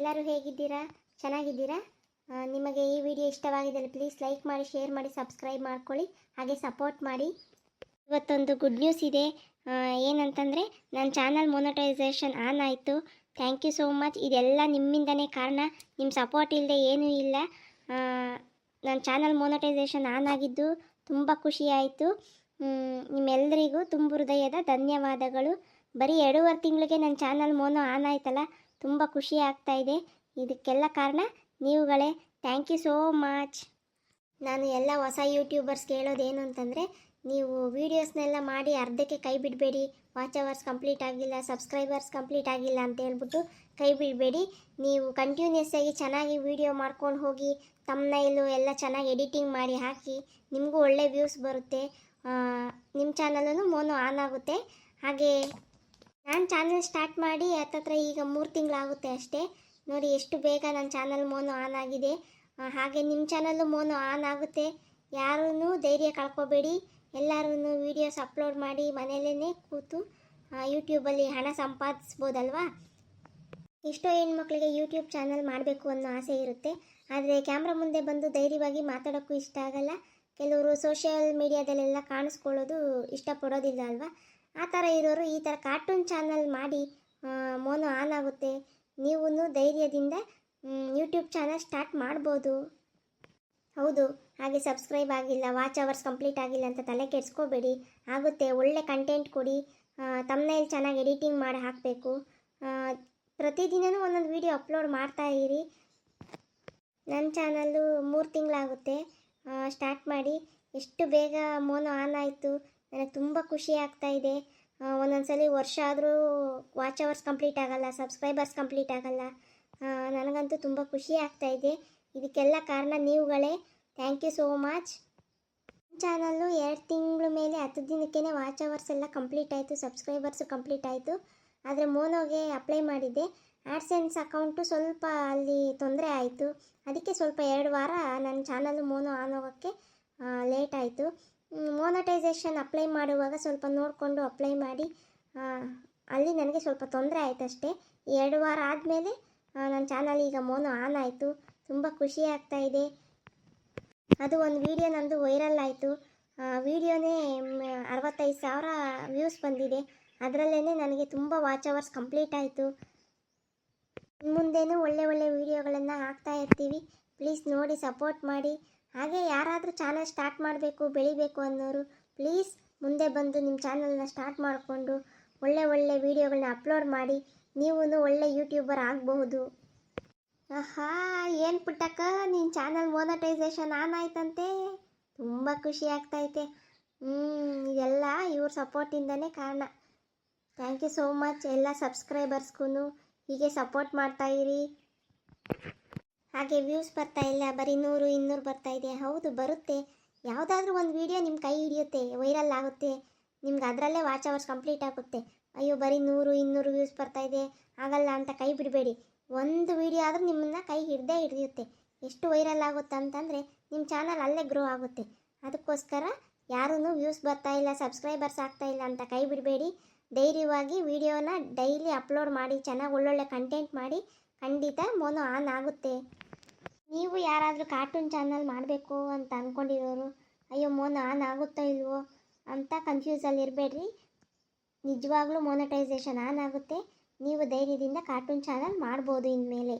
ಎಲ್ಲರೂ ಹೇಗಿದ್ದೀರಾ? ಚೆನ್ನಾಗಿದ್ದೀರಾ? ನಿಮಗೆ ಈ ವಿಡಿಯೋ ಇಷ್ಟವಾಗಿದ್ದರೆ ಪ್ಲೀಸ್ ಲೈಕ್ ಮಾಡಿ ಶೇರ್ ಮಾಡಿ ಸಬ್ಸ್ಕ್ರೈಬ್ ಮಾಡ್ಕೊಳ್ಳಿ, ಹಾಗೆ ಸಪೋರ್ಟ್ ಮಾಡಿ. ಇವತ್ತೊಂದು ಗುಡ್ ನ್ಯೂಸ್ ಇದೆ. ಏನಂತಂದರೆ ನನ್ನ ಚಾನಲ್ ಮೊನಟೈಸೇಷನ್ ಆನ್ ಆಯಿತು. ಥ್ಯಾಂಕ್ ಯು ಸೋ ಮಚ್ ಇದೆಲ್ಲ ನಿಮ್ಮಿಂದನೇ ಕಾರಣ. ನಿಮ್ಮ ಸಪೋರ್ಟ್ ಇಲ್ಲದೆ ಏನೂ ಇಲ್ಲ. ನನ್ನ ಚಾನಲ್ ಮೊನಟೈಸೇಷನ್ ಆನ್ ಆಗಿದ್ದು ತುಂಬ ಖುಷಿ ಆಯಿತು. ನಿಮ್ಮೆಲ್ಲರಿಗೂ ತುಂಬ ಹೃದಯದ ಧನ್ಯವಾದಗಳು. ಬರೀ ಎರಡೂವರೆ ತಿಂಗಳಿಗೆ ನನ್ನ ಚಾನಲ್ ಮೋನೋ ಆನ್ ಆಯ್ತಲ್ಲ? ತುಂಬ ಖುಷಿ ಆಗ್ತಾ ಇದೆ. ಇದಕ್ಕೆಲ್ಲ ಕಾರಣ ನೀವುಗಳೇ. ಥ್ಯಾಂಕ್ ಯು ಸೋ ಮಚ್ ನಾನು ಎಲ್ಲ ಹೊಸ ಯೂಟ್ಯೂಬರ್ಸ್ ಕೇಳೋದೇನು ಅಂತಂದರೆ, ನೀವು ವೀಡಿಯೋಸ್ನೆಲ್ಲ ಮಾಡಿ ಅರ್ಧಕ್ಕೆ ಕೈ ಬಿಡಬೇಡಿ. ವಾಚ್ ಅವರ್ಸ್ ಕಂಪ್ಲೀಟ್ ಆಗಿಲ್ಲ ಸಬ್ಸ್ಕ್ರೈಬರ್ಸ್ ಕಂಪ್ಲೀಟ್ ಆಗಿಲ್ಲ ಅಂತ ಹೇಳ್ಬಿಟ್ಟು ಕೈ ಬಿಡಬೇಡಿ. ನೀವು ಕಂಟಿನ್ಯೂಸ್ ಆಗಿ ಚೆನ್ನಾಗಿ ವೀಡಿಯೋ ಮಾಡ್ಕೊಂಡು ಹೋಗಿ ತಮ್ಮನೈಲು ಎಲ್ಲ ಚೆನ್ನಾಗಿ ಎಡಿಟಿಂಗ್ ಮಾಡಿ ಹಾಕಿ, ನಿಮಗೂ ಒಳ್ಳೆ ವ್ಯೂಸ್ ಬರುತ್ತೆ. ನಿಮ್ಮ ಚಾನಲೂ ಮೋನು ಆನ್ ಆಗುತ್ತೆ. ಹಾಗೆ ನಾನು ಚಾನಲ್ ಸ್ಟಾರ್ಟ್ ಮಾಡಿ, ಹತ್ತತ್ರ ಈಗ ಮೂರು ತಿಂಗಳಾಗುತ್ತೆ ಅಷ್ಟೇ. ನೋಡಿ, ಎಷ್ಟು ಬೇಗ ನನ್ನ ಚಾನಲ್ ಮೋನು ಆನ್ ಆಗಿದೆ. ಹಾಗೆ ನಿಮ್ಮ ಚಾನಲ್ಲು ಮೋನು ಆನ್ ಆಗುತ್ತೆ. ಯಾರೂ ಧೈರ್ಯ ಕಳ್ಕೊಬೇಡಿ. ಎಲ್ಲರೂ ವೀಡಿಯೋಸ್ ಅಪ್ಲೋಡ್ ಮಾಡಿ ಮನೆಯಲ್ಲೇ ಕೂತು ಯೂಟ್ಯೂಬಲ್ಲಿ ಹಣ ಸಂಪಾದಿಸ್ಬೋದಲ್ವಾ? ಎಷ್ಟೋ ಹೆಣ್ಮಕ್ಳಿಗೆ ಯೂಟ್ಯೂಬ್ ಚಾನಲ್ ಮಾಡಬೇಕು ಅನ್ನೋ ಆಸೆ ಇರುತ್ತೆ. ಆದರೆ ಕ್ಯಾಮ್ರಾ ಮುಂದೆ ಬಂದು ಧೈರ್ಯವಾಗಿ ಮಾತಾಡೋಕ್ಕೂ ಇಷ್ಟ ಆಗಲ್ಲ. ಕೆಲವರು ಸೋಷಿಯಲ್ ಮೀಡಿಯಾದಲ್ಲೆಲ್ಲ ಕಾಣಿಸ್ಕೊಳ್ಳೋದು ಇಷ್ಟಪಡೋದಿಲ್ಲ ಅಲ್ವಾ? ಆ ಥರ ಇರೋರು ಈ ಥರ ಕಾರ್ಟೂನ್ ಚಾನಲ್ ಮಾಡಿ ಮೋನು ಆನ್ ಆಗುತ್ತೆ. ನೀವು ಧೈರ್ಯದಿಂದ ಯೂಟ್ಯೂಬ್ ಚಾನಲ್ ಸ್ಟಾರ್ಟ್ ಮಾಡ್ಬೋದು. ಹೌದು, ಹಾಗೆ ಸಬ್ಸ್ಕ್ರೈಬ್ ಆಗಿಲ್ಲ ವಾಚ್ ಅವರ್ಸ್ ಕಂಪ್ಲೀಟ್ ಆಗಿಲ್ಲ ಅಂತ ತಲೆ ಕೆಡಿಸ್ಕೋಬೇಡಿ. ಆಗುತ್ತೆ, ಒಳ್ಳೆ ಕಂಟೆಂಟ್ ಕೊಡಿ. ತಮ್ಮನೇಲಿ ಚೆನ್ನಾಗಿ ಎಡಿಟಿಂಗ್ ಮಾಡಿ ಹಾಕಬೇಕು. ಪ್ರತಿದಿನವೂ ಒಂದೊಂದು ವೀಡಿಯೋ ಅಪ್ಲೋಡ್ ಮಾಡ್ತಾ ಇರಿ. ನನ್ನ ಚಾನಲ್ಲು ಮೂರು ತಿಂಗಳಾಗುತ್ತೆ. ಸ್ಟಾರ್ಟ್ ಮಾಡಿ. ಎಷ್ಟು ಬೇಗ ಮೋನು ಆನ್ ಆಯಿತು ನನಗೆ ತುಂಬ ಖುಷಿ ಆಗ್ತಾ ಇದೆ. ಒಂದೊಂದ್ಸಲಿ ವರ್ಷ ಆದರೂ ವಾಚ್ ಅವರ್ಸ್ ಕಂಪ್ಲೀಟ್ ಆಗಲ್ಲ ಸಬ್ಸ್ಕ್ರೈಬರ್ಸ್ ಕಂಪ್ಲೀಟ್ ಆಗಲ್ಲ. ನನಗಂತೂ ತುಂಬ ಖುಷಿ ಆಗ್ತಾ ಇದೆ. ಇದಕ್ಕೆಲ್ಲ ಕಾರಣ ನೀವುಗಳೇ. Thank you so much channel ಎರಡು ತಿಂಗಳ ಮೇಲೆ ಹತ್ತು ದಿನಕ್ಕೇ ವಾಚ್ ಅವರ್ಸ್ ಎಲ್ಲ ಕಂಪ್ಲೀಟ್ ಆಯಿತು ಸಬ್ಸ್ಕ್ರೈಬರ್ಸು ಕಂಪ್ಲೀಟ್ ಆಯಿತು. ಆದರೆ ಮೋನೋಗೆ ಅಪ್ಲೈ ಮಾಡಿದ್ದೆ. ಆಡ್ಸೆನ್ಸ್ ಅಕೌಂಟು ಸ್ವಲ್ಪ ಅಲ್ಲಿ ತೊಂದರೆ ಆಯಿತು. ಅದಕ್ಕೆ ಸ್ವಲ್ಪ ಎರಡು ವಾರ ನನ್ನ ಚಾನಲ್ ಮೋನೋ ಆನ್ ಹೋಗೋಕ್ಕೆ ಲೇಟ್ ಆಯಿತು. ಮೋನಟೈಸೇಷನ್ ಅಪ್ಲೈ ಮಾಡುವಾಗ ಸ್ವಲ್ಪ ನೋಡಿಕೊಂಡು ಅಪ್ಲೈ ಮಾಡಿ ಅಲ್ಲಿ ನನಗೆ ಸ್ವಲ್ಪ ತೊಂದರೆ ಆಯಿತು ಅಷ್ಟೇ ಎರಡು ವಾರ ಆದಮೇಲೆ ನನ್ನ ಚಾನಲ್ ಈಗ ಮೋನೋ ಆನ್ ಆಯಿತು. ತುಂಬ ಖುಷಿ ಆಗ್ತಾ ಇದೆ. ಅದು ಒಂದು ವಿಡಿಯೋ ನಂದು ವೈರಲ್ ಆಯಿತು. ವಿಡಿಯೋನೇ ಅರವತ್ತೈದು ಸಾವಿರ ವ್ಯೂಸ್ ಬಂದಿದೆ. ಅದರಲ್ಲೇ ನನಗೆ ತುಂಬ ವಾಚ್ ಅವರ್ಸ್ ಕಂಪ್ಲೀಟ್ ಆಯಿತು. ಮುಂದೇನೂ ಒಳ್ಳೆ ಒಳ್ಳೆ ವೀಡಿಯೋಗಳನ್ನು ಹಾಕ್ತಾ ಇರ್ತೀವಿ. ಪ್ಲೀಸ್ ನೋಡಿ ಸಪೋರ್ಟ್ ಮಾಡಿ. ಹಾಗೆ ಯಾರಾದರೂ ಚಾನಲ್ ಸ್ಟಾರ್ಟ್ ಮಾಡಬೇಕು, ಬೆಳಿಬೇಕು ಅನ್ನೋರು ಪ್ಲೀಸ್ ಮುಂದೆ ಬಂದು ನಿಮ್ಮ ಚಾನಲ್ನ ಸ್ಟಾರ್ಟ್ ಮಾಡಿಕೊಂಡು ಒಳ್ಳೆ ಒಳ್ಳೆ ವೀಡಿಯೋಗಳನ್ನ ಅಪ್ಲೋಡ್ ಮಾಡಿ ನೀವು ಒಳ್ಳೆ ಯೂಟ್ಯೂಬರ್ ಆಗಬಹುದು. ಆಹಾ, ಏನು ಪುಟ್ಟಕ್ಕ ನಿನ್ನ ಚಾನಲ್ ಮೋನಟೈಸೇಷನ್ ಆನ್ ಆಯ್ತಂತೆ. ತುಂಬ ಖುಷಿ ಆಗ್ತೈತೆ. ಹ್ಞೂ ಇದೆಲ್ಲ ಇವ್ರ ಸಪೋರ್ಟಿಂದನೇ ಕಾರಣ. ಥ್ಯಾಂಕ್ ಯು ಸೋ ಮಚ್ ಎಲ್ಲ ಸಬ್ಸ್ಕ್ರೈಬರ್ಸ್ಗೂ ಹೀಗೆ ಸಪೋರ್ಟ್ ಮಾಡ್ತಾಯಿರಿ ಹಾಗೆ ವ್ಯೂಸ್ ಬರ್ತಾ ಇಲ್ಲ, ಬರೀ ನೂರು, ಇನ್ನೂರು ಬರ್ತಾ ಇದೆ. ಹೌದು, ಬರುತ್ತೆ. ಯಾವುದಾದ್ರೂ ಒಂದು ವಿಡಿಯೋ ನಿಮ್ಮ ಕೈ ಹಿಡಿಯುತ್ತೆ ವೈರಲ್ ಆಗುತ್ತೆ, ನಿಮ್ಗೆ ಅದರಲ್ಲೇ ವಾಚ್ ಅವರ್ಸ್ ಕಂಪ್ಲೀಟ್ ಆಗುತ್ತೆ. ಅಯ್ಯೋ, ಬರೀ ನೂರು, ಇನ್ನೂರು ವ್ಯೂಸ್ ಬರ್ತಾ ಇದೆ, ಆಗಲ್ಲ ಅಂತ ಕೈ ಬಿಡಬೇಡಿ. ಒಂದು ವಿಡಿಯೋ ಆದರೂ ನಿಮ್ಮನ್ನ ಕೈ ಹಿಡ್ದೇ ಹಿಡಿಯುತ್ತೆ. ಎಷ್ಟು ವೈರಲ್ ಆಗುತ್ತೆ ಅಂತಂದರೆ ನಿಮ್ಮ ಚಾನಲ್ ಅಲ್ಲೇ ಗ್ರೋ ಆಗುತ್ತೆ. ಅದಕ್ಕೋಸ್ಕರ ಯಾರೂ ವ್ಯೂಸ್ ಬರ್ತಾ ಇಲ್ಲ ಸಬ್ಸ್ಕ್ರೈಬರ್ಸ್ ಆಗ್ತಾ ಇಲ್ಲ ಅಂತ ಕೈ ಬಿಡಬೇಡಿ. ಧೈರ್ಯವಾಗಿ ವಿಡಿಯೋನ ಡೈಲಿ ಅಪ್ಲೋಡ್ ಮಾಡಿ, ಚೆನ್ನಾಗಿ ಒಳ್ಳೊಳ್ಳೆ ಕಂಟೆಂಟ್ ಮಾಡಿ ಖಂಡಿತ ಮೋನೋ ಆನ್ ಆಗುತ್ತೆ. ನೀವು ಯಾರಾದರೂ ಕಾರ್ಟೂನ್ ಚಾನಲ್ ಮಾಡಬೇಕು ಅಂತ ಅಂದ್ಕೊಂಡಿರೋರು ಅಯ್ಯೋ ಮೋನೋ ಆನ್ ಆಗುತ್ತೋ ಇಲ್ವೋ ಅಂತ ಕನ್ಫ್ಯೂಸಲ್ಲಿ ಇರಬೇಡ್ರಿ. ನಿಜವಾಗ್ಲೂ ಮೋನಟೈಸೇಷನ್ ಆನ್ ಆಗುತ್ತೆ. ನೀವು ಧೈರ್ಯದಿಂದ ಕಾರ್ಟೂನ್ ಚಾನಲ್ ಮಾಡ್ಬೋದು ಇನ್ಮೇಲೆ.